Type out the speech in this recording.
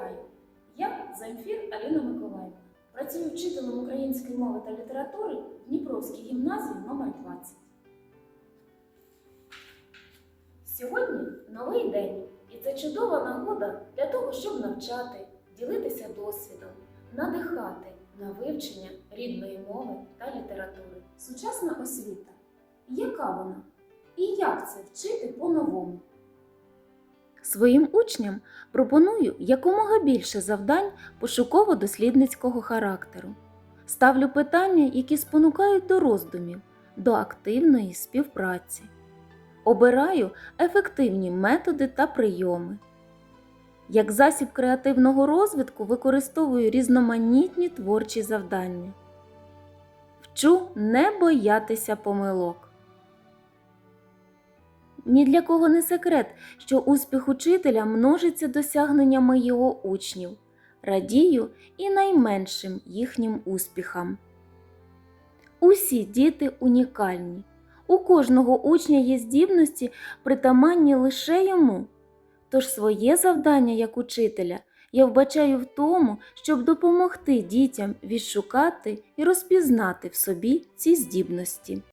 Вітаю! Я Замфір Аліна Миколаївна. Працюю вчителем української мови та літератури в Дніпровській гімназії номер 20. Сьогодні новий день, і це чудова нагода для того, щоб навчати, ділитися досвідом, надихати на вивчення рідної мови та літератури. Сучасна освіта. Яка вона? І як це вчити по-новому? Своїм учням пропоную якомога більше завдань пошуково-дослідницького характеру. Ставлю питання, які спонукають до роздумів, до активної співпраці. Обираю ефективні методи та прийоми. Як засіб креативного розвитку використовую різноманітні творчі завдання. Вчу не боятися помилок. Ні для кого не секрет, що успіх учителя множиться досягненнями його учнів, радію і найменшим їхнім успіхам. Усі діти унікальні. У кожного учня є здібності, притаманні лише йому. Тож своє завдання як учителя я вбачаю в тому, щоб допомогти дітям відшукати і розпізнати в собі ці здібності.